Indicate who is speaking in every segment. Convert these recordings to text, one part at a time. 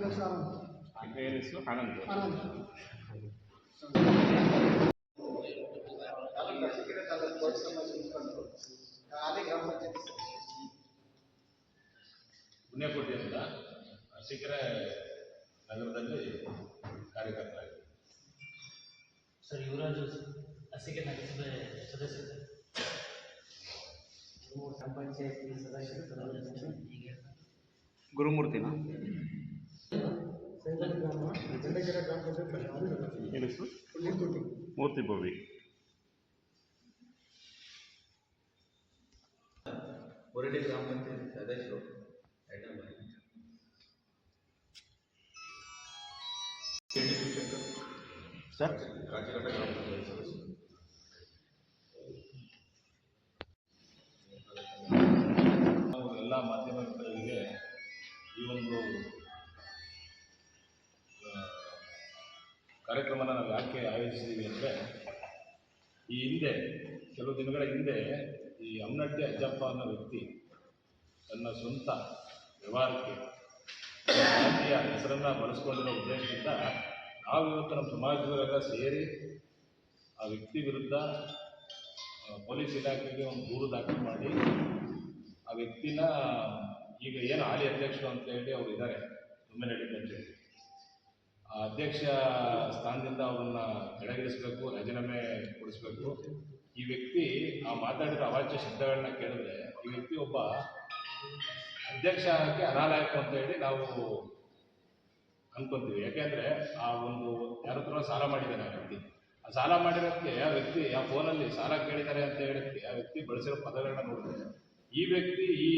Speaker 1: ಹೆಸರು ಆನಂದ್
Speaker 2: ಪುಣ್ಯಕೋಟಿಯಿಂದ ಅರಸೀಕೆರೆ ನಗರದಲ್ಲಿ ಕಾರ್ಯಕರ್ತರಾಗಿದ್ದಾರೆ
Speaker 3: ಸರ್ ಯುವರಾಜು ಅಸಿಕೆ ನಗರಸಭೆ ಸದಸ್ಯರು ಗ್ರಾಮ ಪಂಚಾಯತಿ ಸದಸ್ಯರು
Speaker 4: ಗುರುಮೂರ್ತಿನ?
Speaker 5: ಚಂಡಗೆರೆ ಗ್ರಾಮ ಪಂಚಾಯತ್
Speaker 1: ಏನು ಹೆಸರು ಮೂರ್ತಿ ಭವಿ.
Speaker 6: ಹೊರಡಿ ಗ್ರಾಮ ಪಂಚಾಯತ್ ಸದಸ್ಯರು
Speaker 1: ಸರ್?
Speaker 6: ರಾಜ್ಯಘಟ್ಟ ಗ್ರಾಮ ಪಂಚಾಯತ್ ಸದಸ್ಯರು.
Speaker 2: ನಾವು ಎಲ್ಲ ಮಾಧ್ಯಮ ಈ ಒಂದು ಕಾರ್ಯಕ್ರಮನ ನಾವು ಯಾಕೆ ಆಯೋಜಿಸಿದ್ದೀವಿ ಅಂದರೆ, ಈ ಹಿಂದೆ, ಕೆಲವು ದಿನಗಳ ಹಿಂದೆ ಈ ಅಮ್ನಟ್ಟಿ ಅಜ್ಜಪ್ಪ ಅನ್ನೋ ವ್ಯಕ್ತಿ ತನ್ನ ಸ್ವಂತ ವ್ಯವಹಾರಕ್ಕೆ ಜಾತಿಯ ಹೆಸರನ್ನು ಬಳಸ್ಕೊಂಡಿರೋ ಉದ್ದೇಶದಿಂದ ನಾವು ಇವತ್ತು ನಮ್ಮ ಸಮಾಜದವರೆಲ್ಲ ಸೇರಿ ಆ ವ್ಯಕ್ತಿ ವಿರುದ್ಧ ಪೊಲೀಸ್ ಇಲಾಖೆಗೆ ಒಂದು ದೂರು ದಾಖಲು ಮಾಡಿ, ಆ ವ್ಯಕ್ತಿನ ಈಗ ಏನು ಹಾಲಿ ಅಧ್ಯಕ್ಷರು ಅಂತ ಹೇಳಿ ಅವರು ಇದ್ದಾರೆ ತುಮ್ಮೆನಹಳ್ಳಿ ಅಂತ ಆ ಅಧ್ಯಕ್ಷ ಸ್ಥಾನದಿಂದ ಅವರನ್ನ ಕೆಳಗಿಳಿಸಬೇಕು, ರಾಜೀನಾಮೆ ಕೊಡಿಸ್ಬೇಕು. ಈ ವ್ಯಕ್ತಿ ಆ ಮಾತಾಡಿದ ಅವಾಚ್ಯ ಶಬ್ದಗಳನ್ನ ಕೇಳಿದ್ರೆ ಈ ವ್ಯಕ್ತಿ ಒಬ್ಬ ಅಧ್ಯಕ್ಷ ಆಗಕ್ಕೆ ಅನಾಲಾಯಕ ಅಂತ ಹೇಳಿ ನಾವು ಅನ್ಕೊಂತೀವಿ. ಯಾಕೆಂದ್ರೆ ಆ ಒಂದು ಯಾರ ಹತ್ರ ಸಾಲ ಮಾಡಿದ್ದಾನೆ ಆ ವ್ಯಕ್ತಿ. ಆ ಸಾಲ ಮಾಡಿರೋಕ್ಕೆ ಆ ವ್ಯಕ್ತಿ ಆ ಫೋನಲ್ಲಿ ಸಾಲ ಕೇಳಿದ್ದಾರೆ ಅಂತ ಹೇಳಕ್ಕೆ ಆ ವ್ಯಕ್ತಿ ಬಳಸಿರೋ ಪದಗಳನ್ನ ನೋಡಿದ್ರೆ ಈ ವ್ಯಕ್ತಿ ಈ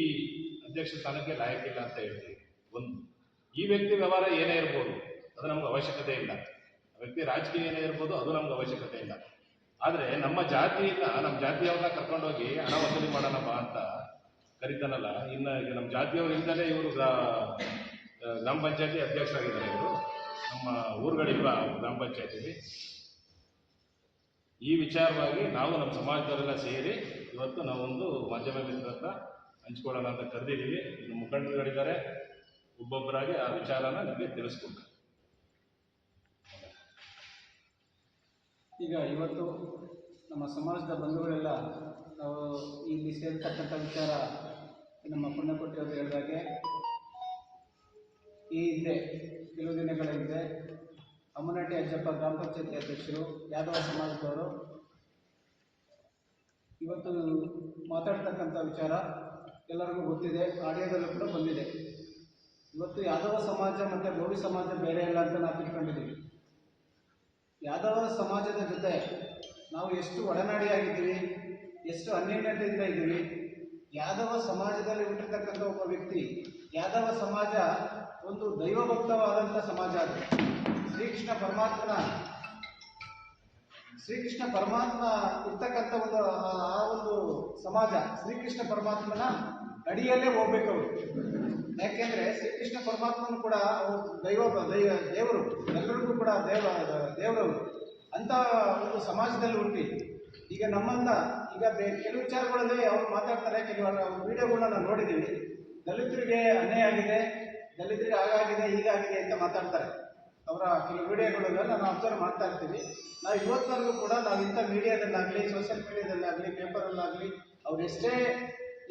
Speaker 2: ಅಧ್ಯಕ್ಷ ಸ್ಥಾನಕ್ಕೆ ಲಾಯಕ್ಕಿಲ್ಲ ಅಂತ ಹೇಳ್ತೀವಿ. ಒಂದು. ಈ ವ್ಯಕ್ತಿ ವ್ಯವಹಾರ ಏನೇ ಇರ್ಬೋದು ಅದು ನಮ್ಗೆ ಅವಶ್ಯಕತೆ ಇಲ್ಲ. ವ್ಯಕ್ತಿ ರಾಜಕೀಯನೇ ಇರ್ಬೋದು, ಅದು ನಮ್ಗೆ ಅವಶ್ಯಕತೆ ಇಲ್ಲ. ಆದರೆ ನಮ್ಮ ಜಾತಿಯಿಂದ ನಮ್ಮ ಜಾತಿಯವ್ರನ್ನ ಕರ್ಕೊಂಡೋಗಿ ಹಣ ವಸೂಲಿ ಮಾಡೋಣಪ್ಪ ಅಂತ ಕರಿತಾನಲ್ಲ, ಇನ್ನು ನಮ್ಮ ಜಾತಿಯವರಿಂದಲೇ ಇವರು ಗ್ರಾಮ ಪಂಚಾಯತಿ ಅಧ್ಯಕ್ಷರಾಗಿದ್ದಾರೆ ಇವರು. ನಮ್ಮ ಊರುಗಳಿಲ್ವ ಗ್ರಾಮ ಪಂಚಾಯತಿಲಿ. ಈ ವಿಚಾರವಾಗಿ ನಾವು ನಮ್ಮ ಸಮಾಜದವರೆಲ್ಲ ಸೇರಿ ಇವತ್ತು ನಾವೊಂದು ಮಾಧ್ಯಮ ಹತ್ರ ಹಂಚ್ಕೊಳ್ಳೋಣ ಅಂತ ಕರೆದಿದ್ದೀವಿ. ಇನ್ನು ಮುಖಂಡರುಗಳಿದ್ದಾರೆ. ಒಬ್ಬೊಬ್ಬರಾಗಿ ಆ ವಿಚಾರನ ನಿಮಗೆ ತಿಳಿಸ್ಕೊಡ್ತಾರೆ
Speaker 7: ಈಗ ಇವತ್ತು ನಮ್ಮ ಸಮಾಜದ ಬಂಧುಗಳೆಲ್ಲ ನಾವು ಇಲ್ಲಿ ಸೇರ್ತಕ್ಕಂಥ ವಿಚಾರ ನಮ್ಮ ಪುಣ್ಯಕೋಟಿಯವರು ಹೇಳಿದಾಗೆ ಈ ಹಿಂದೆ ಕೆಲವು ದಿನಗಳ ಹಿಂದೆ ಅಮ್ಮನಟ್ಟಿ ಅಜ್ಜಪ್ಪ ಗ್ರಾಮ ಪಂಚಾಯತಿ ಅಧ್ಯಕ್ಷರು ಯಾದವ ಸಮಾಜದವರು ಇವತ್ತು ಮಾತಾಡ್ತಕ್ಕಂಥ ವಿಚಾರ ಎಲ್ಲರಿಗೂ ಗೊತ್ತಿದೆ, ಆಡಿಯೋದಲ್ಲೂ ಕೂಡ ಬಂದಿದೆ. ಇವತ್ತು ಯಾದವ ಸಮಾಜ ಮತ್ತು ಗೌರಿ ಸಮಾಜ ಬೇರೆ ಇಲ್ಲ ಅಂತ ನಾವು ತಿಳ್ಕೊಂಡಿದ್ದೀವಿ. ಯಾದವ ಸಮಾಜದ ಜೊತೆ ನಾವು ಎಷ್ಟು ಒಡನಾಡಿಯಾಗಿದ್ದೀವಿ ಎಷ್ಟು ಅನ್ಯೋನ್ಯತೆಯಿಂದ ಇದ್ದೀವಿ ಯಾದವ ಸಮಾಜದಲ್ಲಿ ಹುಟ್ಟಿರ್ತಕ್ಕಂಥ ಒಬ್ಬ ವ್ಯಕ್ತಿ, ಯಾದವ ಸಮಾಜ ಒಂದು ದೈವಭಕ್ತವಾದಂಥ ಸಮಾಜ ಅದು. ಶ್ರೀಕೃಷ್ಣ ಪರಮಾತ್ಮನ, ಶ್ರೀಕೃಷ್ಣ ಪರಮಾತ್ಮ ಇರ್ತಕ್ಕಂಥ ಒಂದು ಆ- ಆ ಒಂದು ಸಮಾಜ, ಶ್ರೀಕೃಷ್ಣ ಪರಮಾತ್ಮನ ಅಡಿಯಲ್ಲೇ ಹೋಗ್ಬೇಕು ಅವರು ಯಾಕೆಂದ್ರೆ ಶ್ರೀಕೃಷ್ಣ ಪರಮಾತ್ಮನು ಕೂಡ ಅವರು ದೈವ ದೈವ, ದೇವರು ಎಲ್ಲರಿಗೂ ಕೂಡ ದೇವ, ದೇವರವರು. ಅಂತ ಒಂದು ಸಮಾಜದಲ್ಲಿ ಹುಟ್ಟಿ. ಈಗ ನಮ್ಮಂತ ಈಗ ಕೆಲವು ವಿಚಾರಗಳಲ್ಲಿ ಅವ್ರು ಮಾತಾಡ್ತಾರೆ, ಕೆಲವು ವಿಡಿಯೋಗಳನ್ನ ನಾವು ನೋಡಿದ್ದೀವಿ. ದಲಿತರಿಗೆ ಅನ್ಯಾಯ ಆಗಿದೆ, ದಲಿತರಿಗೆ ಹಾಗಾಗಿದೆ, ಹೀಗಾಗಿದೆ ಅಂತ ಮಾತಾಡ್ತಾರೆ. ಅವರ ಕೆಲವು ವಿಡಿಯೋಗಳನ್ನ ನಾನು ಅಬ್ಸರ್ವ್ ಮಾಡ್ತಾ ಇರ್ತೀವಿ. ನಾವು ಇವತ್ತಿನವರೆಗೂ ಕೂಡ ನಾವು ಇಂಥ ಮೀಡಿಯಾದಲ್ಲಾಗಲಿ, ಸೋಷಿಯಲ್ ಮೀಡಿಯಾದಲ್ಲಾಗಲಿ, ಪೇಪರಲ್ಲಾಗಲಿ, ಅವ್ರು ಎಷ್ಟೇ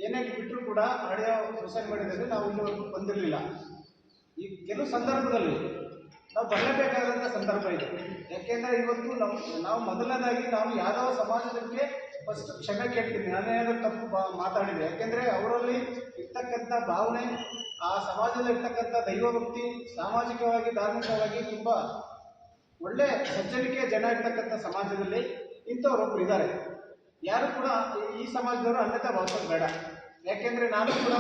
Speaker 7: ಏನೇ ಬಿಟ್ಟರು ಕೂಡ ಹಳೆಯ ಸೋಷಿಯಲ್ ಮೀಡಿಯಾದಲ್ಲಿ ನಾವು ಇಲ್ಲಿವರೆಗೂ ಬಂದಿರಲಿಲ್ಲ. ಈ ಕೆಲವು ಸಂದರ್ಭದಲ್ಲಿ ನಾವು ಬರಲೇಬೇಕಾದಂಥ ಸಂದರ್ಭ ಇದೆ. ಯಾಕೆಂದರೆ ಇವತ್ತು ನಾವು ನಾವು ಮೊದಲನೇದಾಗಿ ನಾವು ಯಾವ ಸಮಾಜದಕ್ಕೆ ಫಸ್ಟ್ ಕ್ಷಮೆ ಕೇಳ್ತೀನಿ ನಾನೇನಾದರೂ ತಪ್ಪು ಬಾ, ಮಾತಾಡಿದೆ. ಯಾಕೆಂದರೆ ಅವರಲ್ಲಿ ಇರ್ತಕ್ಕಂಥ ಭಾವನೆ, ಆ ಸಮಾಜದಲ್ಲಿ ಇರ್ತಕ್ಕಂಥ ದೈವಭಕ್ತಿ ಸಾಮಾಜಿಕವಾಗಿ, ಧಾರ್ಮಿಕವಾಗಿ ತುಂಬ ಒಳ್ಳೆ ಸಜ್ಜನಿಕೆಯ ಜನ ಇರ್ತಕ್ಕಂಥ ಸಮಾಜದಲ್ಲಿ ಇಂಥವ್ರೊಬ್ಬರು ಇದ್ದಾರೆ. ಯಾರು ಕೂಡ ಈ- ಸಮಾಜದವರು ಅನ್ಯತಾ ಭಾವಿಸೋದು ಬೇಡ. ಯಾಕೆಂದ್ರೆ ನಾನು ಕೂಡ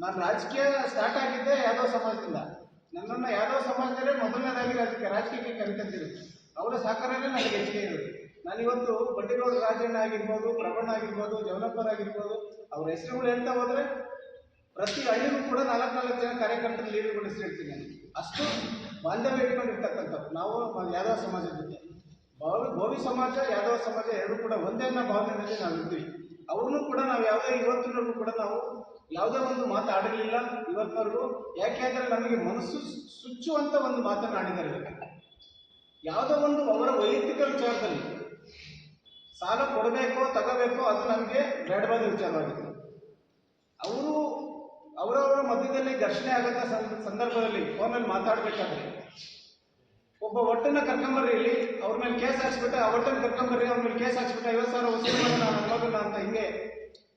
Speaker 7: ನಾನು ರಾಜಕೀಯ ಸ್ಟಾರ್ಟ್ ಆಗಿದ್ದೆ ಯಾದವ್ ಸಮಾಜದಿಂದ. ನನ್ನನ್ನು ಯಾದವ್ ಸಮಾಜದಲ್ಲೇ ಮೊದಲನೇದಾಗಿ ರಾಜಕೀಯ ರಾಜಕೀಯಕ್ಕೆ ಕರಿತಂತಿದ್ರು ಅವರ ಸಹಕಾರನೇ ನನಗೆ ಹೆಚ್ಚಿಗೆ ಇರೋದು ನಾನು ಇವತ್ತು ಬಡ್ಡಿಗೌಡ ರಾಜಣ್ಣ ಆಗಿರ್ಬೋದು ಪ್ರವಣ್ಣ ಆಗಿರ್ಬೋದು, ಜವನಪ್ಪರ್ ಆಗಿರ್ಬೋದು, ಅವ್ರ ಹೆಸರುಗಳು ಹೇಳ್ತಾ ಹೋದ್ರೆ ಪ್ರತಿ ಹಳ್ಳಿಗೂ ಕೂಡ ನಾಲ್ಕು ನಾಲ್ಕು ಜನ ಕಾರ್ಯಕರ್ತರ ಲೀಡರ್ಗಳು ನಾನು. ಅಷ್ಟು ಬಾಂಧವ್ಯ ಇಟ್ಕೊಂಡಿರ್ತಕ್ಕಂಥವ್ರು. ನಾವು ಮ- ಸಮಾಜದಲ್ಲಿ ಭೋವಿ ಭೋವಿ ಸಮಾಜ, ಯಾದವ ಸಮಾಜ ಎರಡು ಕೂಡ ಒಂದೇ ಅನ್ನೋ ಭಾವನೆಯಲ್ಲಿ ನಾವು ಇರ್ತೀವಿ ಕೂಡ ನಾವು ಯಾವುದೇ ಇವತ್ತಿನವರೆಗೂ ಕೂಡ ನಾವು ಯಾವುದೇ ಒಂದು ಮಾತಾಡಲಿಲ್ಲ ಇವತ್ತಿನವರೆಗೂ. ಯಾಕೆ ಅಂದರೆ ನಮಗೆ ಮನಸ್ಸು ಸುಚ್ಚುವಂಥ ಒಂದು ಮಾತನ್ನು ಆಡಿದ್ದಾರೆ ಯಾವುದೋ ಒಂದು ಅವರ ವೈಯಕ್ತಿಕ ವಿಚಾರದಲ್ಲಿ ಸಾಲ ಕೊಡಬೇಕೋ, ತಗೋಬೇಕೋ, ಅದು ನಮಗೆ ಬೇಡವಾದ ವಿಚಾರವಾಗಿದೆ. ಅವರು ಅವರವರ ಮಧ್ಯದಲ್ಲಿ ಘರ್ಷಣೆ ಸಂದ- ಸಂದರ್ಭದಲ್ಲಿ ಫೋನಲ್ಲಿ ಮಾತಾಡ್ಬೇಕಾದ್ರೆ ಒಬ್ಬ ಒಟ್ಟನ್ನ ಕರ್ಕೊಂಬರ್ರಿ ಇಲ್ಲಿ. ಅವ್ರ ಮೇಲೆ ಕೇಸ್ ಹಾಕ್ಸ್ಬಿಟ್ಟು, ಆ ಒಟ್ಟನ್ನ ಕರ್ಕೊಂಬರ್ರಿ ಅವ್ರ ಮೇಲೆ ಕೇಸ್ ಹಾಕ್ಸ್ಬಿಟ್ಟು ಐವತ್ತು ಸಾವಿರ ವಸೂಲಿ ಮಾಡೋದಿಲ್ಲ ಅಂತ ಹಿಂಗೆ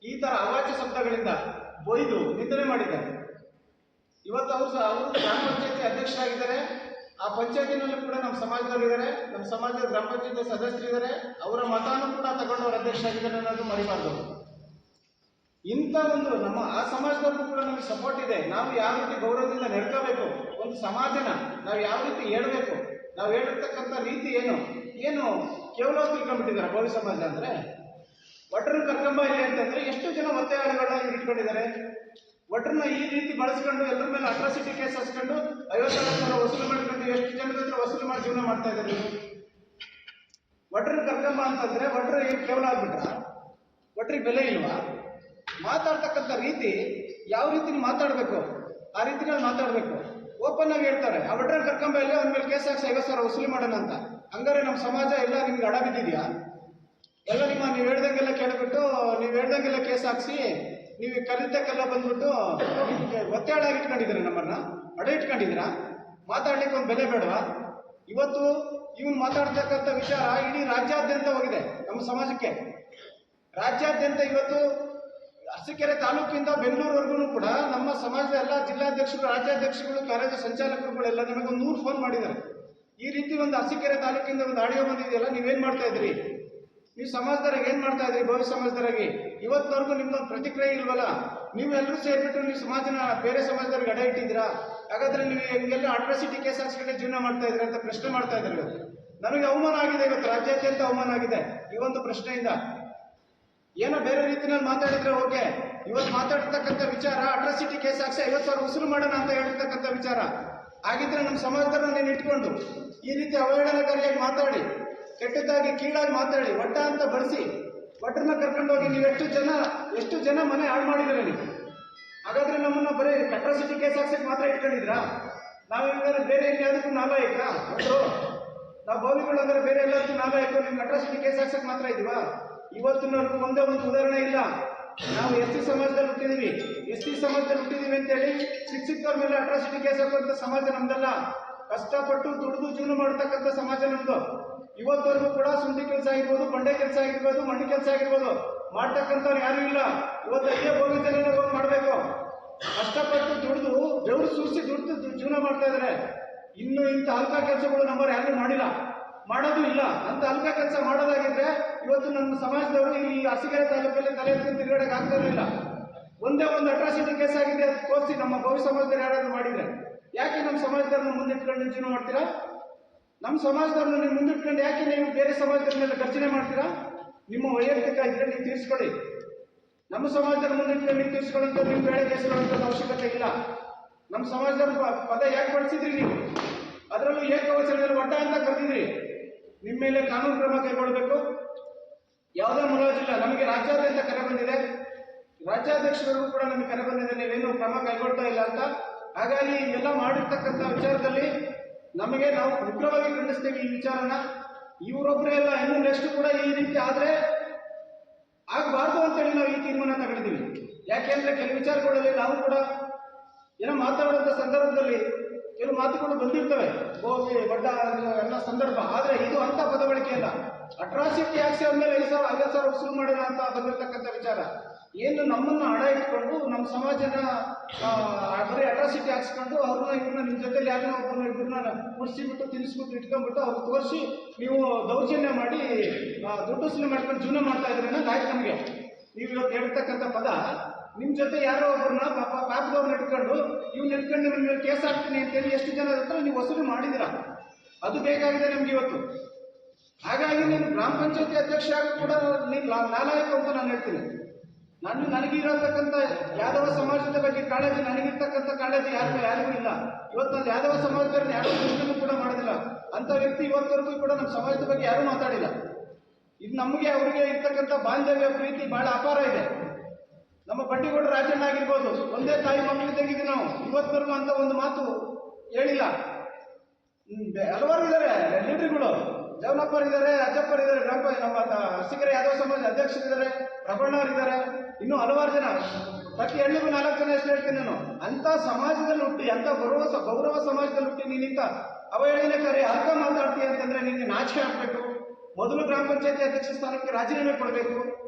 Speaker 7: ಈ ತರ ಅವಾಚ್ಯ ಶಬ್ದಗಳಿಂದ ಬೊಯ್ದು ನಿಂದನೆ ಮಾಡಿದ್ದಾರೆ. ಇವತ್ತು ಅವರು ಸಹ, ಅವರು ಗ್ರಾಮ ಪಂಚಾಯತಿ ಅಧ್ಯಕ್ಷರಾಗಿದ್ದಾರೆ. ಆ ಪಂಚಾಯತಿನಲ್ಲೂ ಕೂಡ ನಮ್ಮ ಸಮಾಜದವರಿದ್ದಾರೆ. ನಮ್ಮ ಸಮಾಜದ ಗ್ರಾಮ ಪಂಚಾಯತಿ ಸದಸ್ಯರಿದ್ದಾರೆ. ಅವರ ಮತಾನು ಕೂಡ ತಗೊಂಡು ಅಧ್ಯಕ್ಷ ಅಧ್ಯಕ್ಷರಾಗಿದ್ದಾರೆ ಅನ್ನೋದು ಮರಿಬಾರ್ದು. ಇಂಥ ಒಂದು ನಮ್ಮ, ಆ ಸಮಾಜದವ್ರಿಗೂ ಕೂಡ ನಮಗೆ ಸಪೋರ್ಟ್ ಇದೆ. ನಾವು ಯಾವ ರೀತಿ ಗೌರವದಿಂದ ನಡ್ಕೋಬೇಕು, ಒಂದು ಸಮಾಜನ ನಾವು ಯಾವ ರೀತಿ ಹೇಳ್ಬೇಕು ನಾವು ಹೇಳಿರ್ತಕ್ಕಂಥ ರೀತಿ ಏನು? ಏನು ಕೇವಲ ತಿಳ್ಕೊಂಡ್ಬಿಟ್ಟಿದ್ದಾರೆ ಭವ್ಯ ಸಮಾಜ ಅಂದ್ರೆ? ಒಟ್ರನ್ನ ಕರ್ಕೊಂಬ ಇಲ್ಲಿ ಅಂತಂದ್ರೆ ಎಷ್ಟು ಜನ ಒತ್ತೆಯಾಳುಗಳನ್ನ ಇವ್ರು ಇಟ್ಕೊಂಡಿದ್ದಾರೆ? ಒಟ್ರನ್ನ ಈ ರೀತಿ ಬಳಸ್ಕೊಂಡು ಎಲ್ಲರ ಮೇಲೆ ಅಟ್ರಾಸಿಟಿ ಕೇಸ್ ಹಚ್ಕೊಂಡು ಐವತ್ತು ಸಾವಿರ ವಸೂಲು ಮಾಡ್ಕೊಂಡು ಎಷ್ಟು ಜನದ ಹತ್ರ ವಸೂಲು ಮಾಡಿ ಜೀವನ ಮಾಡ್ತಾ ಇದ್ದಾರೆ? ಕರ್ಕಂಬ ಕರ್ಕೊಂಬ ಅಂತಂದ್ರೆ ಒಟ್ರ ಏನ್ ಕೇವಲ ಆಗ್ಬಿಟ್ರ? ಒಟ್ರಿಗೆ ಬೆಲೆ ಇಲ್ವಾ? ಮಾತಾಡ್ತಕ್ಕಂಥ ರೀತಿ ಯಾವ ರೀತಿ ಮಾತಾಡಬೇಕು? ಆ ರೀತಿನಲ್ಲಿ ಮಾತಾಡಬೇಕು. ಓಪನ್ ಆಗಿ ಹೇಳ್ತಾರೆ, ಆ ಕರ್ಕೊಂಬ ಇಲ್ಲ ಅವ್ನ ಮೇಲೆ ಕೇಸ್ ಹಾಕ್ಸಿ ಐವತ್ತು ಸಾವಿರ ವಸೂಲಿ ಮಾಡೋಣ ಅಂತ. ಹಂಗಾರೆ ನಮ್ಮ ಸಮಾಜ ಎಲ್ಲ ನಿಮ್ಗೆ ಅಡ ಬಿದ್ದಿದ್ಯಾ? ಎಲ್ಲ ನಿಮ್ಮ ನೀವು ಹೇಳ್ದಂಗೆಲ್ಲ ಕೇಳ್ಬಿಟ್ಟು, ನೀವು ಹೇಳ್ದಂಗೆಲ್ಲ ಕೇಸ್ ಹಾಕ್ಸಿ, ನೀವು ಕಲಿತಕ್ಕೆಲ್ಲ ಬಂದ್ಬಿಟ್ಟು ಒತ್ತೇಳಾಗಿ ಇಟ್ಕೊಂಡಿದ್ದೀರ ನಮ್ಮನ್ನ? ಅಡ ಇಟ್ಕೊಂಡಿದ್ದೀರಾ? ಮಾತಾಡ್ಲಿಕ್ಕೆ ಒಂದು ಬೆಲೆ ಬೇಡವಾ? ಇವತ್ತು ಇವನು ಮಾತಾಡ್ತಕ್ಕಂಥ ವಿಚಾರ ಇಡೀ ರಾಜ್ಯಾದ್ಯಂತ ಹೋಗಿದೆ ನಮ್ಮ ಸಮಾಜಕ್ಕೆ. ರಾಜ್ಯಾದ್ಯಂತ ಇವತ್ತು ಅರಸೀಕೆರೆ ತಾಲೂಕಿಂದ ಬೆಂಗಳೂರವರೆಗೂ ಕೂಡ ನಮ್ಮ ಸಮಾಜದ ಎಲ್ಲ ಜಿಲ್ಲಾಧ್ಯಕ್ಷರು ರಾಜ್ಯಾಧ್ಯಕ್ಷರುಗಳು ಕಾರ್ಯದ ಸಂಚಾಲಕರುಗಳೆಲ್ಲ ನಮಗೆ ಒಂದು ನೂರು ಫೋನ್ ಮಾಡಿದ್ದಾರೆ. ಈ ರೀತಿ ಒಂದು ಅರಸೀಕೆರೆ ತಾಲೂಕಿಂದ ಒಂದು ಆಡಿಯೋ ಬಂದಿದೆಯಲ್ಲ, ನೀವೇನು ಮಾಡ್ತಾ ಇದ್ರಿ ನೀವು ಸಮಾಜದವ್ರಿಗೆ ಏನು ಮಾಡ್ತಾ ಇದ್ರಿ ಭವಿಷ್ಯ ಸಮಾಜದವರಾಗಿ? ಇವತ್ತವರೆಗೂ ನಿಮ್ದೊಂದು ಪ್ರತಿಕ್ರಿಯೆ ಇಲ್ವಲ್ಲ? ನೀವು ಎಲ್ಲರೂ ಸೇರ್ಬಿಟ್ಟು ನೀವು ಸಮಾಜನ, ಬೇರೆ ಸಮಾಜದವ್ರಿಗೆ ಅಡ ಇಟ್ಟಿದ್ದೀರಾ? ಹಾಗಾದ್ರೆ ನೀವು ಹಿಂಗೆಲ್ಲ ಅಟ್ರಾಸಿಟಿ ಕೇಸ್ ಹಾಕ್ಸ್ಕೊಂಡೆ ಜೀವನ ಮಾಡ್ತಾ ಇದ್ರಿ ಅಂತ ಪ್ರಶ್ನೆ ಮಾಡ್ತಾ ಇದ್ದಾರೆ ನನಗೆ ಅವಮಾನ ಆಗಿದೆ ಇವತ್ತು, ರಾಜ್ಯಾದ್ಯಂತ ಅವಮಾನ ಆಗಿದೆ ಈ ಒಂದು ಪ್ರಶ್ನೆಯಿಂದ. ಏನೋ ಬೇರೆ ರೀತಿನಲ್ಲಿ ಮಾತಾಡಿದ್ರೆ ಓಕೆ ಇವತ್ತು ಮಾತಾಡ್ತಕ್ಕಂಥ ವಿಚಾರ ಅಟ್ರಾಸಿಟಿ ಕೇಸ್ ಹಾಕ್ಸಿ ಐವತ್ತು ಸಾವಿರ ಉಸಿರು ಮಾಡೋಣ ಅಂತ ಹೇಳಿರ್ತಕ್ಕಂಥ ವಿಚಾರ. ಹಾಗಿದ್ರೆ ನಮ್ಮ ಸಮಾಜದವ್ರನ್ನ ನೀನು ಇಟ್ಕೊಂಡು ಈ ರೀತಿ ಅವಹೇಳನಕಾರಿಯಾಗಿ ಮಾತಾಡಿ, ಕೆಟ್ಟದ್ದಾಗಿ ಕೀಳಾಗಿ ಮಾತಾಡಿ ಒಟ್ಟ ಅಂತ ಬಳಸಿ ಒಟ್ಟನ್ನ ಕರ್ಕೊಂಡು ಹೋಗಿ ನೀವು ಎಷ್ಟು ಜನ ಎಷ್ಟು ಜನ ಮನೆ ಹಾಳು ಮಾಡಿದ್ರೆ ನೀವು? ಹಾಗಾದ್ರೆ ನಮ್ಮನ್ನ ಬರೀ ಅಟ್ರಾಸಿಟಿ ಕೇಸ್ ಹಾಕ್ಸಕ್ಕೆ ಮಾತ್ರ ಇಟ್ಕೊಂಡಿದ್ರಾ ನಾವು ಇವಾಗ ಬೇರೆ ಯಾವುದಕ್ಕೂ ನಾಲಾಯಕ ನಾವು ಭೋಗಿಗಳು ಅಂದ್ರೆ ಬೇರೆ ಎಲ್ಲದಕ್ಕೂ ನಾಲಾಯಕ ನಿಮ್ಗೆ ಅಟ್ರಾಸಿಟಿ ಕೇಸ್ ಹಾಕ್ಸಕ್ಕೆ ಮಾತ್ರ ಇದೀವಾ ಇವತ್ತಿನವರೆಗೂ ಒಂದೇ ಒಂದು ಉದಾಹರಣೆ ಇಲ್ಲ. ನಾವು ಎಸ್ ಟಿ ಸಮಾಜದಲ್ಲಿ ಹುಟ್ಟಿದೀವಿ. ಎಸ್ ಟಿ ಸಮಾಜದಲ್ಲಿ ಹುಟ್ಟಿದೀವಿ ಅಂತೇಳಿ ಶಿಕ್ಷಕರ ಮೇಲೆ ಅಟ್ರಾಸಿಟಿ ಕೇಸ್ ಹಾಕುವಂತ ಸಮಾಜ ನಮ್ದಲ್ಲ. ಕಷ್ಟಪಟ್ಟು ದುಡಿದು ಜೀವನ ಮಾಡತಕ್ಕಂಥ ಸಮಾಜ ನಮ್ದು. ಇವತ್ತವರೆಗೂ ಕೂಡ ಸುಂದಿ ಕೆಲಸ ಆಗಿರ್ಬೋದು, ಬಂಡೆ ಕೆಲಸ ಆಗಿರ್ಬೋದು ಮಣ್ಣು ಕೆಲಸ ಆಗಿರ್ಬೋದು ಮಾಡ್ತಕ್ಕಂಥವ್ರು ಯಾರು ಇಲ್ಲ. ಇವತ್ತು ಅದೇ ಹೋಗಿದ್ದೆಲ್ಲ ಹೋಗಿ ಮಾಡಬೇಕು. ಕಷ್ಟಪಟ್ಟು ದುಡಿದು, ಬೆವರು ಸೂಸಿ ದುಡ್ದು ಜೀವನ ಮಾಡ್ತಾ ಇದ್ದಾರೆ ಇನ್ನು ಇಂಥ ಅಲ್ಕ ಕೆಲಸಗಳು ನಮ್ಮವ್ರು ಯಾರು ಮಾಡಿಲ್ಲ. ಮಾಡೋದು ಇಲ್ಲ. ಅಂತ ಅಲ್ಕ ಕೆಲಸ ಮಾಡೋದಾಗಿದ್ರೆ ಇವತ್ತು ನಮ್ಮ ಸಮಾಜದವರು ಇಲ್ಲಿ ಹಸಿಗೆರೆ ತಾಲೂಕಲ್ಲಿ ತಲೆ ಎತ್ಕೊಂಡು ತಿರುಗಾಡಕ್ಕೆ ಆಗ್ತಾ ಇರಲಿಲ್ಲ ಒಂದೇ ಒಂದು ಅಟ್ರಾಸಿಟಿ ಕೇಸ್ ಆಗಿದೆ ಅದು ತೋರಿಸಿ ನಮ್ಮ ಭವಿ ಸಮಾಜದವ್ರು ಯಾರಾದ್ರೂ ಮಾಡಿದ್ರೆ. ಯಾಕೆ ನಮ್ಮ ಸಮಾಜದವ್ರನ್ನ ಮುಂದಿಟ್ಕೊಂಡು ಜೀವನ ಮಾಡ್ತೀರಾ? ನಮ್ಮ ಸಮಾಜದವ್ರನ್ನ ನೀವು ಮುಂದಿಟ್ಕೊಂಡು ಯಾಕೆ ನೀವು ಬೇರೆ ಸಮಾಜದ ಮೇಲೆ ಖರ್ಚನೆ ಮಾಡ್ತೀರಾ? ನಿಮ್ಮ ವೈಯಕ್ತಿಕ ಇದ್ರೆ ನೀವು ತೀರಿಸ್ಕೊಳ್ಳಿ. ನಮ್ಮ ಸಮಾಜದ ಮುಂದಿಟ್ಕೊಂಡು ನೀವು ತೀರಿಸ್ಕೊಳ್ಳೋಂಥ ನೀವು ಬೇಳೆ ಕೇಸ್ಕೊಳ್ಳೋಂಥ ಅವಶ್ಯಕತೆ ಇಲ್ಲ. ನಮ್ಮ ಸಮಾಜದ ಪದ ಯಾಕೆ ಬಳಸಿದ್ರಿ ನೀವು? ಅದರಲ್ಲೂ ಏಕವಚನದಲ್ಲಿ ಒಟ್ಟ ಅಂತ ಕರೆದಿದ್ರಿ. ನಿಮ್ಮ ಮೇಲೆ ಕಾನೂನು ಕ್ರಮ ಕೈಗೊಳ್ಳಬೇಕು. ಯಾವುದೇ ಮುಲಾಜಿಲ್ಲ ನಮಗೆ ರಾಜ್ಯಾದ್ಯಂತ ಕರೆ ಬಂದಿದೆ. ರಾಜ್ಯಾಧ್ಯಕ್ಷರು ಕೂಡ ನಮಗೆ ಕರೆ ಬಂದಿದೆ, ನೀವೇನು ಕ್ರಮ ಕೈಗೊಳ್ತಾ ಇಲ್ಲ ಅಂತ. ಹಾಗಾಗಿ ಎಲ್ಲ ಮಾಡಿರ್ತಕ್ಕಂಥ ವಿಚಾರದಲ್ಲಿ ನಮಗೆ ನಾವು ಉಗ್ರವಾಗಿ ಖಂಡಿಸ್ತೇವೆ ಈ ವಿಚಾರನ. ಇವರೊಬ್ಬರೇ ಎಲ್ಲ ಇನ್ನು ನೆಕ್ಸ್ಟ್ ಕೂಡ ಈ ರೀತಿ ಆದರೆ ಆಗಬಾರ್ದು ಅಂತೇಳಿ ನಾವು ಈ ತೀರ್ಮಾನ ತಗೊಂಡಿದ್ದೀವಿ. ಯಾಕೆಂದ್ರೆ ಕೆಲವು ವಿಚಾರಗಳಲ್ಲಿ ನಾವು ಕೂಡ ಏನೋ ಮಾತಾಡುವಂಥ ಸಂದರ್ಭದಲ್ಲಿ ಕೆಲವು ಮಾತುಗಳು ಬಂದಿರ್ತವೆ. ಹೋಗಿ ಬಡ್ಡ, ಎಲ್ಲ ಸಂದರ್ಭ. ಆದರೆ ಇದು ಅಂತ ಪದವಳಿಕೆ ಅಲ್ಲ. ಅಟ್ರಾಸಿಟಿ ಆಕ್ಸಿ ಆದಮೇಲೆ ಐದು ಸಾವಿರ, ಐವತ್ತು ಸಾವಿರ ವಸೂಲು ಮಾಡೋಣ ಅಂತ ಬಂದಿರತಕ್ಕಂಥ ವಿಚಾರ. ಏನು ನಮ್ಮನ್ನ ಹಣ ಇಟ್ಕೊಂಡು, ನಮ್ಮ ಸಮಾಜನ ಬರೀ ಅಟ್ರಾಸಿಟಿ ಹಾಕ್ಸ್ಕೊಂಡು ಅವ್ರನ್ನ ಇವ್ರನ್ನ ನಿಮ್ಮ ಜೊತೆಲಿ ಯಾರನ್ನ ಒಬ್ಬರನ್ನ ಇಬ್ಬರನ್ನ ಕುಡಿಸಿಬಿಟ್ಟು ತಿನ್ನಿಸ್ಬಿಟ್ಟು ಇಟ್ಕೊಂಡ್ಬಿಟ್ಟು ಅವ್ರು ತೋರಿಸಿ ನೀವು ದೌರ್ಜನ್ಯ ಮಾಡಿ ದುಡ್ಡು ವಸೂಲಿ ಮಾಡ್ಕೊಂಡು ಜೀವನ ಮಾಡ್ತಾ ಇದ್ರೆ ಅನ್ನೋದು ಆಯ್ತು ನಮಗೆ. ನೀವು ಇವತ್ತು ಹೇಳ್ತಕ್ಕಂಥ ಪದ ನಿಮ್ಮ ಜೊತೆ ಯಾರೋ ಒಬ್ಬರನ್ನ ಪಾಪ ಪಾಪದವ್ರನ್ನ ಇಟ್ಕೊಂಡು ಇವ್ನ ಇಟ್ಕೊಂಡು ನಿಮ್ಮ ಕೇಸ್ ಹಾಕ್ತೀನಿ ಅಂತೇಳಿ ಎಷ್ಟು ಜನ ಹತ್ರ ನೀವು ವಸೂಲಿ ಮಾಡಿದಿರ ಅದು ಬೇಕಾಗಿದೆ ನಮ್ಗೆ ಇವತ್ತು. ಹಾಗಾಗಿ ನೀನು ಗ್ರಾಮ ಪಂಚಾಯತಿ ಅಧ್ಯಕ್ಷ ಆಗ ಕೂಡ ನೀನು ನಾಲಾಯಕ ಅಂತ ನಾನು ಹೇಳ್ತೀನಿ. ನಾನು ನನಗಿರತಕ್ಕಂಥ ಯಾದವ ಸಮಾಜದ ಬಗ್ಗೆ ಕಾಳಜಿ, ನನಗಿರ್ತಕ್ಕಂಥ ಕಾಳಜಿ ಯಾರಿಗೂ ಯಾರಿಗೂ ಇಲ್ಲ. ಇವತ್ತು ನಾನು ಯಾದವ ಸಮಾಜದವ್ರನ್ನ ಯಾರೂ ಪ್ರಶ್ನೆ ಕೂಡ ಮಾಡೋದಿಲ್ಲ ಅಂತ ವ್ಯಕ್ತಿ ಇವತ್ತವರೆಗೂ ಕೂಡ ನಮ್ಮ ಸಮಾಜದ ಬಗ್ಗೆ ಯಾರೂ ಮಾತಾಡಿಲ್ಲ. ಇದು ನಮಗೆ ಅವರಿಗೆ ಇರ್ತಕ್ಕಂಥ ಬಾಂಧವ್ಯ ಪ್ರೀತಿ ಬಹಳ ಅಪಾರ ಇದೆ. ನಮ್ಮ ಬಂಡಿಗೌಡ ರಾಜಣ್ಣ ಆಗಿರ್ಬೋದು, ಒಂದೇ ತಾಯಿ ಮಕ್ಕಳಿದ್ದಂಗಿದ್ದೀವಿ ನಾವು ಇವತ್ತವರೆಗೂ ಅಂತ ಒಂದು ಮಾತು ಹೇಳಿಲ್ಲ. ಹಲವಾರು ಇದ್ದಾರೆ ಲೀಡರ್ಗಳು ಜವನಪ್ಪರ್ ಇದ್ದಾರೆ, ಅಜ್ಜಪ್ಪರ್ ನಮ್ಮ ತ- ಯಾದವ್ ಸಮಾಜ ಅಧ್ಯಕ್ಷರಿದ್ದಾರೆ ಪ್ರಬಣ್ಣವ್ರು ಇದ್ದಾರೆ, ಇನ್ನೂ ಹಲವಾರು ಜನ. ಪ್ರತಿ ಹೆಣ್ಣಿಗೂ ನಾಲ್ಕು ಜನ ಎಷ್ಟು ಹೇಳ್ತೀನಿ ನಾನು. ಅಂತ ಸಮಾಜದಲ್ಲಿ ಹುಟ್ಟಿ ಅಂತ ಗೌರವ ಗೌರವ ಸಮಾಜದಲ್ಲಿ ಹುಟ್ಟಿ ನೀನಿಂತ ಅವಹೇಳನಕಾರಿ ಅರ್ಥ ಮಾತಾಡ್ತೀಯ ಅಂತಂದ್ರೆ ನಿನ್ಗೆ ನಾಚಿಕೆ ಆಗ್ಬೇಕು. ಮೊದಲು ಗ್ರಾಮ ಪಂಚಾಯತಿ ಅಧ್ಯಕ್ಷ ಸ್ಥಾನಕ್ಕೆ ರಾಜೀನಾಮೆ ಕೊಡಬೇಕು.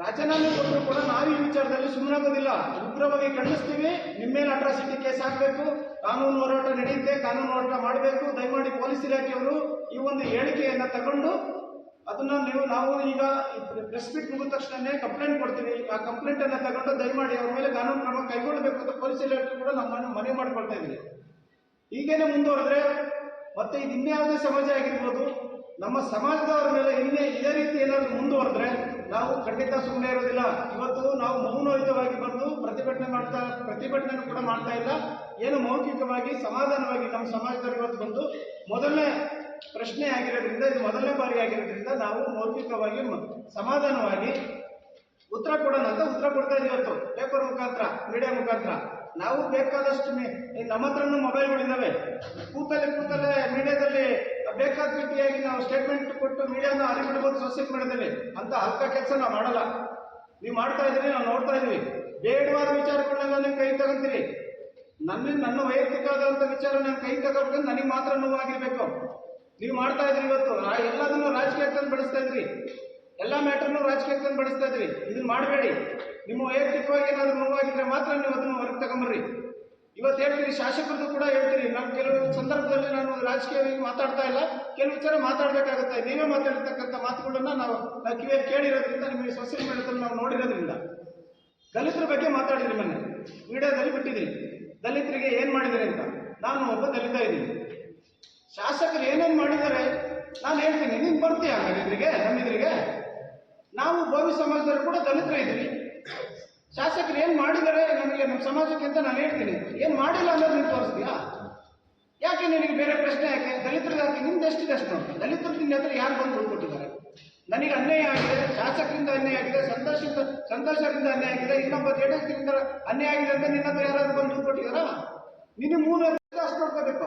Speaker 7: ರಾಜೀನಾಮೆ ಕೊಟ್ಟರು ಕೂಡ ನಾವು ಈ ವಿಚಾರದಲ್ಲಿ ಸುಮ್ಮನಾಗೋದಿಲ್ಲ. ಉಗ್ರವಾಗಿ ಖಂಡಿಸ್ತೀವಿ ನಿಮ್ಮ ಮೇಲೆ ಅಟ್ರಾಸಿಟಿ ಕೇಸ್ ಹಾಕಬೇಕು, ಕಾನೂನು ಹೋರಾಟ ನಡೆಯುತ್ತೆ, ಕಾನೂನು ಹೋರಾಟ ಮಾಡಬೇಕು. ದಯಮಾಡಿ ಪೊಲೀಸ್ ಇಲಾಖೆಯವರು ಈ ಒಂದು ಹೇಳಿಕೆಯನ್ನು ತಗೊಂಡು ಅದನ್ನ ನೀವು, ನಾವು ಈಗ ಪ್ರೆಸ್ ಮೀಟ್ ಮುಗಿದ ತಕ್ಷಣನೇ ಕಂಪ್ಲೇಂಟ್ ಕೊಡ್ತೀವಿ. ಆ ಕಂಪ್ಲೇಂಟ್ ಅನ್ನ ತಗೊಂಡು ದಯಮಾಡಿ ಅವ್ರ ಮೇಲೆ ಕಾನೂನು ಕ್ರಮ ಕೈಗೊಳ್ಳಬೇಕು ಅಂತ ಪೊಲೀಸ್ ಇಲಾಖೆ ಕೂಡ ನಮ್ಮನ್ನು ಮನವಿ ಮಾಡ್ಕೊಳ್ತಾ ಇದ್ದೀವಿ ಹೀಗೇನೆ ಮುಂದುವರೆದ್ರೆ ಮತ್ತೆ ಇದು ಇನ್ಯಾವುದೇ ಸಮಾಜ ಆಗಿರ್ಬೋದು, ನಮ್ಮ ಸಮಾಜದವರ ಮೇಲೆ ಇನ್ನೇ ಇದೇ ರೀತಿ ನಾವು ಖಂಡಿತ ಸುಮ್ಮನೆ ಇರೋದಿಲ್ಲ. ಇವತ್ತು ನಾವು ಮೌನಯುತವಾಗಿ ಬಂದು ಪ್ರತಿಭಟನೆ ಮಾಡ್ತಾ ಪ್ರತಿಭಟನೆ ಕೂಡ ಮಾಡ್ತಾ ಇಲ್ಲ. ಏನು ಮೌಖಿಕವಾಗಿ, ಸಮಾಧಾನವಾಗಿ ನಮ್ಮ ಸಮಾಜದವರು ಇವತ್ತು ಬಂದು ಮೊದಲನೇ ಪ್ರಶ್ನೆ ಆಗಿರೋದ್ರಿಂದ, ಇದು ಮೊದಲನೇ ಬಾರಿ ಆಗಿರೋದ್ರಿಂದ ನಾವು ಮೌಖಿಕವಾಗಿ ಸಮಾಧಾನವಾಗಿ ಉತ್ತರ ಕೊಡೋಣ ಅಂತ ಉತ್ತರ ಕೊಡ್ತಾ ಇದೀವಿ ಇವತ್ತು. ಪೇಪರ್ ಮುಖಾಂತರ ಮೀಡಿಯಾ ಮುಖಾಂತರ. ನಾವು ಬೇಕಾದಷ್ಟು ನಮ್ಮ ಹತ್ರನೂ ಮೊಬೈಲ್ಗಳಿದ್ದಾವೆ ಕೂತಲ್ಲೇ ಕೂತಲ್ಲೇ ಮೀಡಿಯಾದಲ್ಲಿ ಬೇಕಾದ ರೀತಿಯಾಗಿ ನಾವು ಸ್ಟೇಟ್ಮೆಂಟ್ ಕೊಟ್ಟು ಮೀಡಿಯಾನ ಅರಿಬಿಡ್ಬೋದು ಸೋಷಿಯಲ್ ಮೀಡಿಯಾದಲ್ಲಿ ಅಂತ ಹಲ್ಕ ಕೆಲಸ ನಾವು ಮಾಡಲ್ಲ. ನೀವು ಮಾಡ್ತಾ ಇದ್ದೀರಿ, ನಾವು ನೋಡ್ತಾ ಇದೀವಿ ಬೇಡವಾದ ವಿಚಾರಗಳನ್ನ ನೀವು ಕೈ ತಗೊಂತೀರಿ. ನನ್ನ ನನ್ನ ವೈಯಕ್ತಿಕವಾದಂಥ ವಿಚಾರ ನಾನು ಕೈ ತಗೋಬೇಕು ನನಗೆ ಮಾತ್ರ ನೋವಾಗಿರ್ಬೇಕು. ನೀವು ಮಾಡ್ತಾ ಇದ್ರಿ ಇವತ್ತು. ಎಲ್ಲದನ್ನು ರಾಜಕೀಯ ಬೆಳೆಸ್ತಾ ಇದ್ರಿ. ಎಲ್ಲ ಮ್ಯಾಟರ್ನು ರಾಜಕೀಯಕ್ಕೆ ಬೆಳೆಸ್ತಾ ಇದ್ರಿ ಇದನ್ನ ಮಾಡಬೇಡಿ. ನಿಮ್ಮ ವೈಯಕ್ತಿಕವಾಗಿ ಏನಾದ್ರು ನೋವಾಗಿದ್ರೆ ಮಾತ್ರ ನೀವು ಅದನ್ನು ಹೊರಗೆ ತಗೊಂಬರ್ರಿ. ಇವತ್ತು ಹೇಳ್ತೀರಿ, ಶಾಸಕರದ್ದು ಕೂಡ ಹೇಳ್ತೀರಿ. ನಾನು ಕೆಲವು ಸಂದರ್ಭದಲ್ಲಿ ನಾನು ರಾಜಕೀಯವಾಗಿ ಮಾತಾಡ್ತಾ ಇಲ್ಲ. ಕೆಲವು ವಿಚಾರ ಮಾತಾಡಬೇಕಾಗುತ್ತೆ. ನೀವೇ ಮಾತಾಡಿರ್ತಕ್ಕಂಥ ಮಾತುಗಳನ್ನ ನಾವು ನಾವು ಕಿವಿಯಲ್ಲಿ ಕೇಳಿರೋದ್ರಿಂದ ನಿಮಗೆ ಸೋಷಿಯಲ್ ಮೀಡಿಯಾದಲ್ಲಿ ನಾವು ನೋಡಿರೋದ್ರಿಂದ. ದಲಿತರ ಬಗ್ಗೆ ಮಾತಾಡಿದ್ರಿ ಮೊನ್ನೆ. ವಿಡಿಯೋದಲ್ಲಿ ಬಿಟ್ಟಿದ್ದೀನಿ ದಲಿತರಿಗೆ ಏನು ಮಾಡಿದ್ದಾರೆ ಅಂತ. ನಾನು ಒಬ್ಬ ದಲಿತ ಇದ್ದೀನಿ. ಶಾಸಕರು ಏನೇನು ಮಾಡಿದ್ದಾರೆ? ನಾನು ಹೇಳ್ತೀನಿ. ನೀನು ಬರ್ತೀಯ ಹಂಗಾರೆ ಇದ್ರಿಗೆ? ನಮ್ಮಿದ್ರಿಗೆ ನಾವು ಭೋವಿ ಸಮಾಜದವರು ಕೂಡ ದಲಿತರ ಇದ್ದೀವಿ. ಶಾಸಕರು ಏನು ಮಾಡಿದ್ದಾರೆ ನಮಗೆ ನಮ್ಮ ಸಮಾಜಕ್ಕೆ ಅಂತ ನಾನು ಹೇಳ್ತೀನಿ. ಏನು ಮಾಡಿಲ್ಲ ಅನ್ನೋದು ನೀವು ತೋರಿಸ್ತೀಯಾ? ಯಾಕೆ ನಿನಗೆ ಬೇರೆ ಪ್ರಶ್ನೆ ಯಾಕೆ? ದಲಿತರಿಗೆ ಯಾಕೆ ನಿಮ್ದು ಎಷ್ಟಿದೆ ಅಷ್ಟು ದಲಿತರು ನಿನ್ನ ಹತ್ರ ಯಾರು ಬಂದು ಉಳ್ಕೊಟ್ಟಿದ್ದಾರೆ ನನಗೆ ಅನ್ಯಾಯ ಆಗಿದೆ, ಶಾಸಕರಿಂದ ಅನ್ಯಾಯ ಆಗಿದೆ ಸಂತೋಷದಿಂದ ಸಂತೋಷದಿಂದ ಅನ್ಯಾಯ ಆಗಿದೆ, ಇನ್ನೊಬ್ಬ ಜೆಡಿಎಸ್ರಿಂದ ಅನ್ಯಾಯ ಆಗಿದೆ ಅಂತ ನಿನ್ನ ಹತ್ರ ಯಾರಾದ್ರೂ ಬಂದು ಉಳ್ಕೊಟ್ಟಿದ್ದಾರಾ ನಿನ್ನ ಮೂಲ ಅಷ್ಟು ನೋಡ್ಕೋಬೇಕು.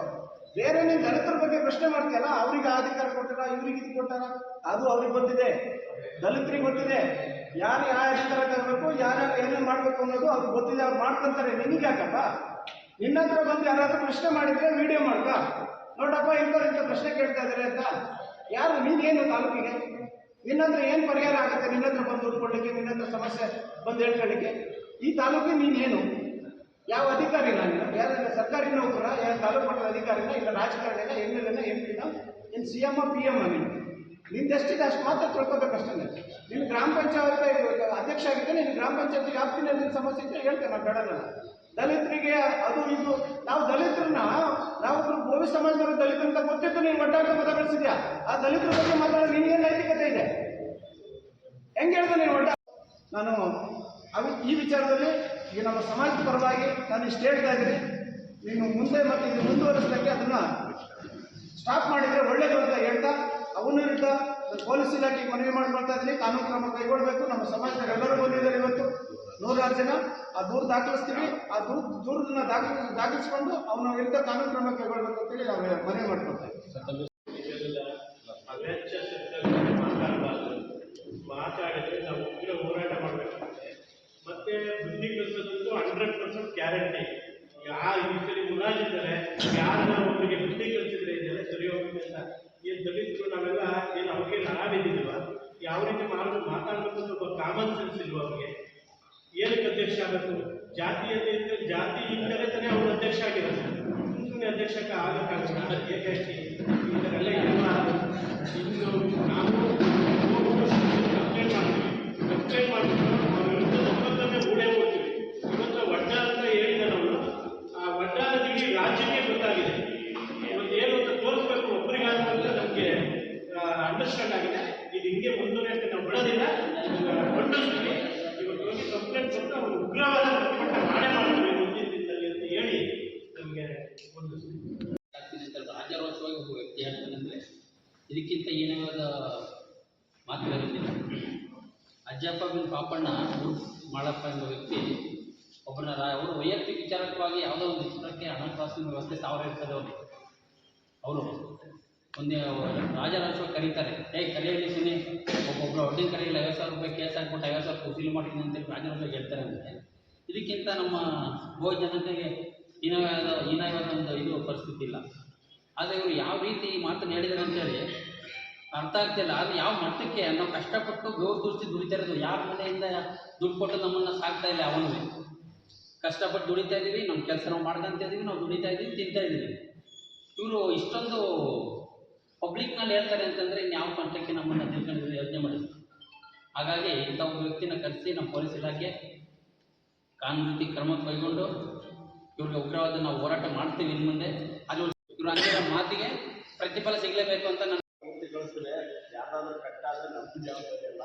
Speaker 7: ಬೇರೆ ನೀನು ದಲಿತರ ಬಗ್ಗೆ ಪ್ರಶ್ನೆ ಮಾಡ್ತೀಯಲ್ಲ, ಅವ್ರಿಗೆ ಅಧಿಕಾರ ಕೊಟ್ಟಾರ ಇವ್ರಿಗೆ ಇದು ಕೊಟ್ಟಾರ ಅದು ಅವ್ರಿಗೆ ಗೊತ್ತಿದೆ. ದಲಿತರಿಗೆ ಗೊತ್ತಿದೆ. ಯಾರು ಯಾವ ಅಧಿಕಾರ ತರಬೇಕು ಯಾರ್ಯಾರು ಏನೇನು ಮಾಡ್ಬೇಕು ಅನ್ನೋದು ಅವ್ರಿಗೆ ಗೊತ್ತಿದೆ ಅವ್ರು ಮಾಡ್ಕೊಂತಾರೆ. ನಿನಗೆ ಯಾಕಪ್ಪ? ನಿನ್ನ ಹತ್ರ ಬಂದು ಯಾರಾದ್ರೂ ಪ್ರಶ್ನೆ ಮಾಡಿದ್ರೆ ವಿಡಿಯೋ ಮಾಡ್ಕ. ನೋಡಪ್ಪ, ಇಂಥವ್ರು ಇಂಥ ಪ್ರಶ್ನೆ ಕೇಳ್ತಾ ಇದಾರೆ ಅಂತ. ಯಾರು ನೀನೇನು ತಾಲೂಕಿಗೆ? ನಿನ್ನ ಹತ್ರ ಏನು ಪರಿಹಾರ ಆಗುತ್ತೆ? ನಿನ್ನ ಹತ್ರ ಬಂದು ಉಳ್ಕೊಳ್ಳಿಕ್ಕೆ ನಿನ್ನ ಹತ್ರ ಸಮಸ್ಯೆ ಬಂದು ಹೇಳ್ಕೊಳ್ಳಿಕ್ಕೆ ಈ ತಾಲೂಕಿಗೆ ನೀನೇನು? ಯಾವ ಅಧಿಕಾರಿ ನಾನು ಯಾರ ಸರ್ಕಾರಿ ನೌಕರ, ಯಾವ ತಾಲೂಕು ಮಟ್ಟದ ಅಧಿಕಾರಿನ, ಇಲ್ಲ ರಾಜಕಾರಣಿನ ಎಂ ಎಲ್ ಎನ, ಎಂ ಪಿನ ಏನು ಸಿ ಎಂ ಪಿ ಎಂ ನೀನು? ನಿಂದೆಷ್ಟಿದೆ ಅಷ್ಟು ಮಾತ್ರ ತಿಳ್ಕೊಬೇಕಷ್ಟೇ ನೀನು. ಗ್ರಾಮ ಪಂಚಾಯತ್ ಅಧ್ಯಕ್ಷ ಆಗಿದ್ದೆ ನೀನು ಗ್ರಾಮ ಪಂಚಾಯತ್ ವ್ಯಾಪ್ತಿನಲ್ಲಿ ನಿನ್ನ ಸಮಸ್ಯೆ ಇದ್ರೆ ಹೇಳ್ತೇನೆ ನಾನು ಬೇಡಲ್ಲ ದಲಿತರಿಗೆ ಅದು ಇದು. ನಾವು ದಲಿತರನ್ನ ನಾವು ಭೂಮಿ ಸಮಾಜದವರು ದಲಿತರಂತ ಗೊತ್ತಿತ್ತು, ನೀನು ಒಟ್ಟಾಟ ಮತ ಬೆಳೆಸಿದ್ಯಾ? ಆ ದಲಿತರ ಬಗ್ಗೆ ಮಾತಾಡೋದು ಐತಿ ನೈತಿಕತೆ ಇದೆ? ಹೆಂಗೆ ಹೇಳ್ದೆ ನೀನು ಒಟ್ಟ? ನಾನು ಅವು, ಈ ವಿಚಾರದಲ್ಲಿ ಈಗ ನಮ್ಮ ಸಮಾಜದ ಪರವಾಗಿ ನಾನು ಇಷ್ಟು ಹೇಳ್ತಾ ನೀನು ಮುಂದೆ ಮತ್ತೆ ಇದು ಮುಂದುವರಿಸಲಿಕ್ಕೆ ಅದನ್ನ ಸ್ಟಾಪ್ ಮಾಡಿದ್ರೆ ಒಳ್ಳೆಯದು ಅಂತ ಹೇಳ್ತಾ ಅವನ ವಿರುದ್ಧ ಪೊಲೀಸ್ ಇಲಾಖೆಗೆ ಮನವಿ ಮಾಡ್ಕೊಳ್ತಾ ಇದ್ದೀನಿ ಕಾನೂನು ಕ್ರಮ ಕೈಗೊಳ್ಳಬೇಕು ನಮ್ಮ ಸಮಾಜದ ಎಲ್ಲರೂ ಬಂದಿದ್ದಾರೆ ಇವತ್ತು ನೂರಾರು ಜನ ಆ ದೂರು ದಾಖಲಿಸ್ತೀವಿ ಆ ದೂರ ದೂರದನ್ನ ದಾಖಲ ದಾಖಲಿಸ್ಕೊಂಡು ಅವನ ವಿರುದ್ಧ ಕಾನೂನು ಕ್ರಮ ಕೈಗೊಳ್ಬೇಕು ಅಂತೇಳಿ ನಾವು ಮನವಿ ಮಾಡ್ಕೊಳ್ತಾ ಇದ್ದೀವಿ
Speaker 1: ಮಾತಾಡಿದ್ರೆ ನಾವು ಹೋರಾಟ ಮಾಡಬೇಕಾಗುತ್ತೆ ಮತ್ತೆ ಬುದ್ಧಿ ಕಲಿಸೋದಂತೂ ಹಂಡ್ರೆಡ್ ಪರ್ಸೆಂಟ್ ಗ್ಯಾರಂಟಿ ಯಾರು ಈ ಸರಿ ಮುರಾಜಿದ್ದಾರೆ ಯಾರನ್ನ ಒಬ್ಬರಿಗೆ ಬುದ್ಧಿ ಕಲಿಸಿದ್ರೆ ಇದೆಲ್ಲ ಸರಿ ಹೋಗುತ್ತೆ ಅಂತ ಈ ದಲಿತರು ನಾವೆಲ್ಲ ಏನು ಅವ್ರಿಗೆ ಆರಾಮಿದ್ದೀವ ಯಾವ ರೀತಿ ಮಾತು ಮಾತಾಡ್ಬೇಕು ಅಂತ ಒಬ್ಬ ಕಾಮನ್ ಸೆನ್ಸ್ ಇಲ್ವ ಅವ್ರಿಗೆ? ಏನಕ್ಕೆ ಅಧ್ಯಕ್ಷ ಆಗಬೇಕು? ಜಾತಿಯಲ್ಲಿ ಇದ್ದರೆ ಜಾತಿ ಇದ್ದರೆ ತಾನೇ ಅವ್ರು ಅಧ್ಯಕ್ಷ ಆಗಿರೋದು. ಸುಮ್ಮನೆ ಅಧ್ಯಕ್ಷಕ ಆಗಕ್ಕಾಗಲ್ಲ ಅದಕ್ಕೆ ಏಕಷ್ಟೇ ಇನ್ನು ನಾವು ಕಂಪ್ಲೇಂಟ್ ಮಾಡ್ತೀವಿ. ಹೋಗ್ತೀವಿ. ಇವತ್ತು ಅಂತ ಹೇಳಿದ್ದಾರೆ ಅವರು. ಆ ಒಡ್ಡ ರಾಜ್ಯ
Speaker 8: ಕಂಪ್ಲೇಂಟ್ ಕೊಟ್ಟು ಅವರು ಮಾಡ್ತೀವಿ ಅಂತ ಹೇಳಿ ನಮಗೆ ಒಂದು ಒಬ್ಬ ವ್ಯಕ್ತಿ ಹೇಳ್ತಾನಂದ್ರೆ ಇದಕ್ಕಿಂತ ಏನಾದ ಮಾತುಗಳಿರಲಿಲ್ಲ ಅಜ್ಜಪ್ಪ ಪಾಪಣ್ಣ ಮಾಳಪ್ಪ ವ್ಯಕ್ತಿ ಒಬ್ಬನ ಅವರು ವೈಯಕ್ತಿಕ ವಿಚಾರಕವಾಗಿ ಯಾವುದೋ ಒಂದು ಚಿತ್ರಕ್ಕೆ ಹಣಕಾಸಿನ ವ್ಯವಸ್ಥೆ ಸಾವಿರ ಇರ್ತದೆ ಅವರು ಅವರು ಒಂದೇ ರಾಜರಾಜವಾಗಿ ಕರೀತಾರೆ. ಏ ಕರೆಯಲ್ಲಿ ಸುಮ್ಮನೆ. ಒಬ್ಬೊಬ್ಬರು ಒಡ್ಡಿನ ಕರೆಯಲ್ಲಿ, ಐವತ್ತು ಸಾವಿರ ರೂಪಾಯಿ ಕೇಸ್ ಹಾಕ್ಬಿಟ್ಟು ಐವತ್ತು ಸಾವಿರ ವಸೂಲಿ ಮಾಡ್ತೀನಿ ಅಂತೇಳಿ ರಾಜರಾಜವಾಗಿ ಹೇಳ್ತಾರೆ ಅಂತೆ. ಇದಕ್ಕಿಂತ ನಮ್ಮ ಗೋ ಜನತೆಗೆ ಹೀನವಾದ ಹೀನವಾದ ಒಂದು ಇದು ಪರಿಸ್ಥಿತಿ ಇಲ್ಲ. ಆದರೆ ಇವರು ಯಾವ ರೀತಿ ಈ ಮಾತನ್ನು ಹೇಳಿದ್ದಾರೆ ಅಂತೇಳಿ ಅರ್ಥ ಆಗ್ತಿಲ್ಲ. ಅದು ಯಾವ ಮಟ್ಟಕ್ಕೆ ನಾವು ಕಷ್ಟಪಟ್ಟು ಗೌರ್ ದುಡಿಸಿ ದುಡಿತಾ ಇರೋದು, ಯಾರ ಮನೆಯಿಂದ ದುಡ್ಡು ಕೊಟ್ಟು ನಮ್ಮನ್ನು ಸಾಕ್ತಾ ಇಲ್ಲ ಅವನು ಕಷ್ಟಪಟ್ಟು ದುಡಿತಾ ಇದ್ದೀವಿ ನಮ್ಮ ಕೆಲಸ ನಾವು ಮಾಡ್ದಂತ ಇದ್ದೀವಿ ನಾವು ದುಡಿತಾ ಇದ್ದೀವಿ ತಿಂತಾ ಇದ್ದೀವಿ ಇವರು ಇಷ್ಟೊಂದು ಪಬ್ಲಿಕ್ನಲ್ಲಿ ಹೇಳ್ತಾರೆ ಅಂತಂದ್ರೆ ಇನ್ಯಾವ ಪಂಥಕ್ಕೆ ನಮ್ಮನ್ನು ತಿಳ್ಕೊಂಡಿದ್ರೆ ಯೋಚನೆ ಮಾಡಿದ್ರು ಹಾಗಾಗಿ ಇಂಥ ಒಬ್ಬ ವ್ಯಕ್ತಿನ ಕರೆಸಿ ನಮ್ಮ ಪೊಲೀಸ್ ಇಲಾಖೆ ಕಾನೂನು ಕ್ರಮ ಕೈಗೊಂಡು ಇವ್ರಿಗೆ ಉಗ್ರವಾದ ನಾವು ಹೋರಾಟ ಮಾಡ್ತೀವಿ ಇನ್ ಮುಂದೆ. ಅಲ್ಲಿ ಮಾತಿಗೆ ಪ್ರತಿಫಲ ಸಿಗಲೇಬೇಕು ಅಂತ ನಾನು
Speaker 1: ಯಾರಾದ್ರೂ ಕಟ್ಟಾದ್ರೆ ನಮ್ಮ ಜವಾಬ್ದಾರಿ ಅಲ್ಲ